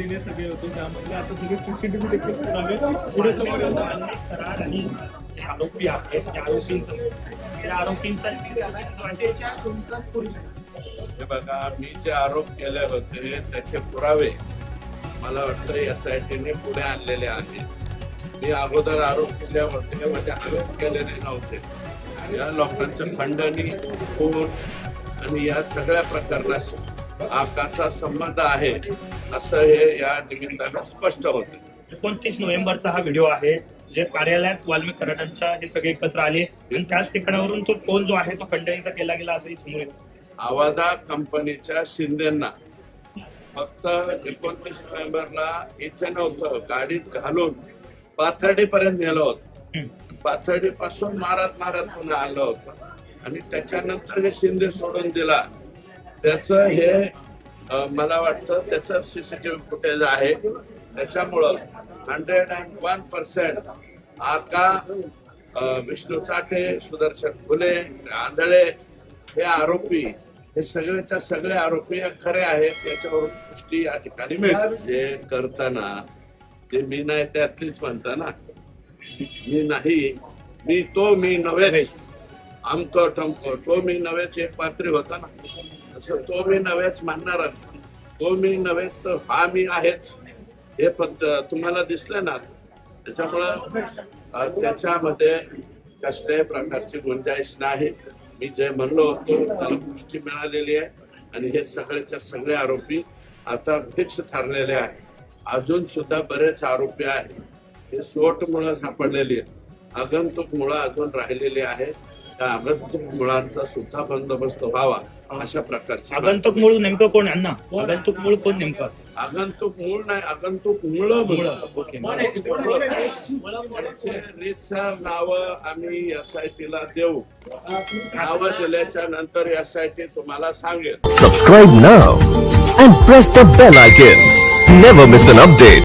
पद्धतीने सगळे होते. त्यामध्ये आता सगळे सीसीटीव्ही देखील पुरावे पुढे समोर येतात. करार आणि जे आरोपी आहेत त्या आरोपींचं त्या आरोपींचा हे बघा मी जे आरोप केले होते त्याचे पुरावे मला वाटतं एस आय टीने पुढे आणलेले आहेत. मी अगोदर आरोप केले होते म्हणजे आरोप केलेले नव्हते. या लोकांचं खंडणी खून आणि या सगळ्या प्रकरणाशी आकाचा संबंध आहे. असं हे या निमित्तानं स्पष्ट होतं. एकोणतीस नोव्हेंबरचा हा व्हिडिओ आहे. जे कार्यालयात वाल्मिक कराडांच्या हे सगळे एकत्र आले. आणि त्याच ठिकाणावरून तो फोन जो आहे तो खंडणीचा केला गेला असंही समोर आवाजा कंपनीच्या शिंदेना. फक्त एकोणतीस नोव्हेंबरला इथे नव्हतं. गाडीत घालून पाथर्डीपर्यंत नेलं होतं. पाथर्डी पासून मारत मारत पुन्हा आलं होतं. आणि त्याच्यानंतर हे शिंदे सोडून दिला. त्याच हे मला वाटतं त्याचं सीसीटीव्ही फुटेज आहे. त्याच्यामुळं हंड्रेड अँड वन पर्सेंट आका विष्णू चाटे सुदर्शन फुले आंधळे हे आरोपी हे सगळेच्या सगळे आरोपी खरे आहेत. याच्यावरून पुष्टी या ठिकाणी मिळते. जे करताना ते मी नाही त्यातलीच म्हणता ना. मी नाही मी तो मी नव्हे आमको टमको तो मी नव्हेच एक पात्री होता ना. असं तो मी नव्हेच म्हणणार तो मी नव्हेच तर हा मी आहेच. हे फक्त तुम्हाला दिसलं ना. त्याच्यामुळं त्याच्यामध्ये कसल्याही प्रकारची गुंजाईश नाही. मी जे म्हणलो होतो त्याला पुष्टी मिळालेली आहे. आणि हे सगळ्याच्या सगळे आरोपी आता फिक्स ठरलेले आहे अजून सुद्धा बरेच आरोपी आहेत. हे सोट मुळं सापडलेली आहे आगंतुक मुळं अजून राहिलेली आहे त्या आगंतुक मुळांचा सुद्धा बंदोबस्त व्हावा अशा प्रकारची आगंतुक मूळ नेमकं कोण आहे? ना आगंतुक मूळ कोण नेमकं आगंतुक मूळ नाही आगंतुक मुळ. रीतसर नाव आम्ही एस आय टीला देऊ. नावं दिल्याच्या नंतर एस आय टी तुम्हाला सांगेल. Subscribe now and press the bell icon. Never miss an update.